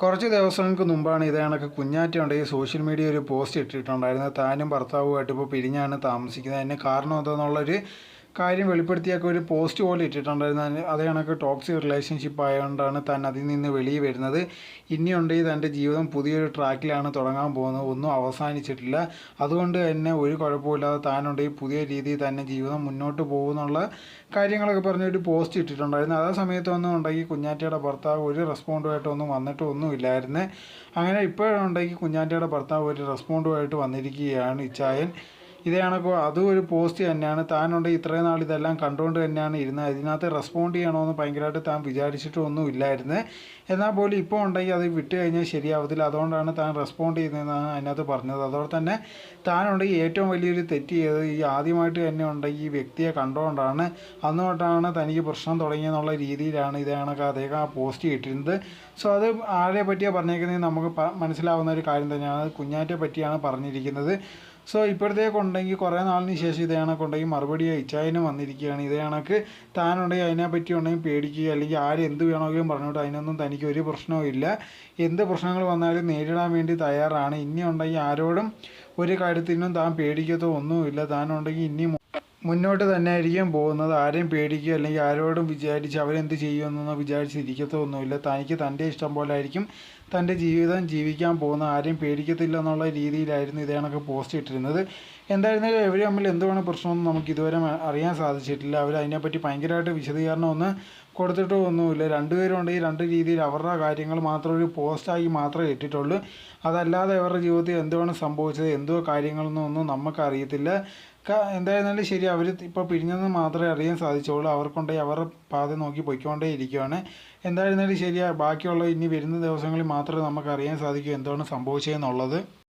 കുറച്ച് ദിവസങ്ങൾക്ക് മുമ്പാണ് ഇത് കണക്ക് കുഞ്ഞാറ്റ ഈ സോഷ്യൽ മീഡിയ ഒരു പോസ്റ്റ് ഇട്ടിട്ടുണ്ടായിരുന്നത്. താനും ഭർത്താവുമായിട്ട് ഇപ്പോൾ പിരിഞ്ഞാണ് താമസിക്കുന്നത്. അതിന് കാരണം എന്താണെന്നുള്ളൊരു കാര്യം വെളിപ്പെടുത്തിയൊക്കെ ഒരു പോസ്റ്റ് പോലെ ഇട്ടിട്ടുണ്ടായിരുന്നു. അത് കണക്ക് ടോക്സിക് റിലേഷൻഷിപ്പ് ആയതുകൊണ്ടാണ് താൻ അതിൽ നിന്ന് വെളിയിൽ വരുന്നത്. ഇനിയുണ്ടെങ്കിൽ തന്റെ ജീവിതം പുതിയൊരു ട്രാക്കിലാണ് തുടങ്ങാൻ പോകുന്നത്. ഒന്നും അവസാനിച്ചിട്ടില്ല. അതുകൊണ്ട് തന്നെ ഒരു കുഴപ്പമില്ലാതെ താനുണ്ടെങ്കിൽ പുതിയ രീതിയിൽ തന്നെ ജീവിതം മുന്നോട്ട് പോകുമെന്നുള്ള കാര്യങ്ങളൊക്കെ പറഞ്ഞൊരു പോസ്റ്റ് ഇട്ടിട്ടുണ്ടായിരുന്നു. അതേ സമയത്തൊന്നും ഉണ്ടെങ്കിൽ കുഞ്ഞാറ്റയുടെ ഭർത്താവ് ഒരു റെസ്പോണ്ടുമായിട്ടൊന്നും വന്നിട്ടൊന്നും ഇല്ലായിരുന്നു. അങ്ങനെ ഇപ്പോഴുണ്ടെങ്കിൽ കുഞ്ഞാറ്റയുടെ ഭർത്താവ് ഒരു റെസ്പോണ്ടുമായിട്ട് വന്നിരിക്കുകയാണ് ഇച്ചായൻ. ഇത് ഇപ്പോൾ അതും ഒരു പോസ്റ്റ് തന്നെയാണ്. താനുണ്ട് ഇത്രയും നാൾ ഇതെല്ലാം കണ്ടുകൊണ്ട് തന്നെയാണ് ഇരുന്നത്. ഇതിനകത്ത് റെസ്പോണ്ട് ചെയ്യണമെന്ന് ഭയങ്കരമായിട്ട് താൻ വിചാരിച്ചിട്ടൊന്നും ഇല്ലായിരുന്നു എന്നാൽ പോലും ഇപ്പോൾ ഉണ്ടെങ്കിൽ അത് വിട്ട് കഴിഞ്ഞാൽ ശരിയാവത്തില്ല. അതുകൊണ്ടാണ് താൻ റെസ്പോണ്ട് ചെയ്യുന്നതെന്നാണ് അതിനകത്ത് പറഞ്ഞത്. അതോടെ തന്നെ താനുണ്ടെങ്കിൽ ഏറ്റവും വലിയൊരു തെറ്റ് ചെയ്തത് ഈ ആദ്യമായിട്ട് തന്നെ ഉണ്ടെങ്കിൽ ഈ വ്യക്തിയെ കണ്ടുകൊണ്ടാണ്. അന്ന് തനിക്ക് പ്രശ്നം തുടങ്ങിയെന്നുള്ള രീതിയിലാണ് ഇത് കണക്ക് അദ്ദേഹം ആ പോസ്റ്റ് ഇട്ടിരുന്നത്. സോ അത് ആരെ പറ്റിയാണ് പറഞ്ഞേക്കുന്നത് നമുക്ക് മനസ്സിലാവുന്ന ഒരു കാര്യം തന്നെയാണ്. കുഞ്ഞാറ്റെ പറ്റിയാണ് പറഞ്ഞിരിക്കുന്നത്. സോ ഇപ്പോഴത്തേക്ക് ഉണ്ടെങ്കിൽ കുറേ നാളിന് ശേഷം ഇതേ കണക്കുണ്ടെങ്കിൽ മറുപടി അയച്ചതിന് വന്നിരിക്കുകയാണ്. ഇതേ കണക്ക് താനുണ്ടെങ്കിൽ അതിനെ പറ്റി ഉണ്ടെങ്കിൽ പേടിക്കുക അല്ലെങ്കിൽ ആര് എന്ത് വേണമെങ്കിലും പറഞ്ഞോട്ട് അതിനൊന്നും തനിക്ക് ഒരു പ്രശ്നവും ഇല്ല. എന്ത് പ്രശ്നങ്ങൾ വന്നാലും നേരിടാൻ വേണ്ടി തയ്യാറാണ്. ഇനി ഉണ്ടെങ്കിൽ ആരോടും ഒരു കാര്യത്തിനും താൻ പേടിക്കത്തോ ഒന്നുമില്ല. താനുണ്ടെങ്കിൽ ഇനി മു- മുന്നോട്ട് തന്നെ ആയിരിക്കും പോകുന്നത്. ആരെയും പേടിക്കുക അല്ലെങ്കിൽ ആരോടും വിചാരിച്ച് അവരെന്ത് ചെയ്യുമെന്നൊന്നും വിചാരിച്ചിരിക്കത്തോ ഒന്നുമില്ല തനിക്ക് തന്റെ ഇഷ്ടം പോലെ ആയിരിക്കും തന്റെ ജീവിതം ജീവിക്കാൻ പോകുന്നത്. ആരെയും പേടിക്കത്തില്ല എന്നുള്ള രീതിയിലായിരുന്നു ഇതേ കണക്ക് പോസ്റ്റ് ഇട്ടിരുന്നത്. എന്തായിരുന്നാലും ഇവർ തമ്മിൽ എന്തുവാണ് പ്രശ്നമെന്ന് നമുക്ക് ഇതുവരെ അറിയാൻ സാധിച്ചിട്ടില്ല. അവർ അതിനെപ്പറ്റി ഭയങ്കരമായിട്ട് വിശദീകരണം ഒന്നും കൊടുത്തിട്ടോ ഒന്നുമില്ല. രണ്ടുപേരും ഉണ്ടെങ്കിൽ രണ്ട് രീതിയിൽ അവരുടെ കാര്യങ്ങൾ മാത്രം ഒരു പോസ്റ്റായി മാത്രമേ ഇട്ടിട്ടുള്ളൂ. അതല്ലാതെ അവരുടെ ജീവിതത്തിൽ എന്തുവാണ് സംഭവിച്ചത്? എന്തോ കാര്യങ്ങളെന്നൊന്നും നമുക്ക് അറിയത്തില്ല. ക- എന്തായിരുന്നാലും ശരി അവർ ഇപ്പോൾ പിരിഞ്ഞെന്ന് മാത്രമേ അറിയാൻ സാധിച്ചുള്ളൂ. അവർക്കുണ്ടെങ്കിൽ അവരുടെ പാത നോക്കി പൊയ്ക്കൊണ്ടേ ഇരിക്കുകയാണ് എന്തായിരുന്നാലും ശരിയാണ് ബാക്കിയുള്ള ഇനി വരുന്ന ദിവസങ്ങളിൽ മാത്രമേ നമുക്ക് അറിയാൻ സാധിക്കൂ എന്താണ് സംഭവിച്ചതെന്നുള്ളത്.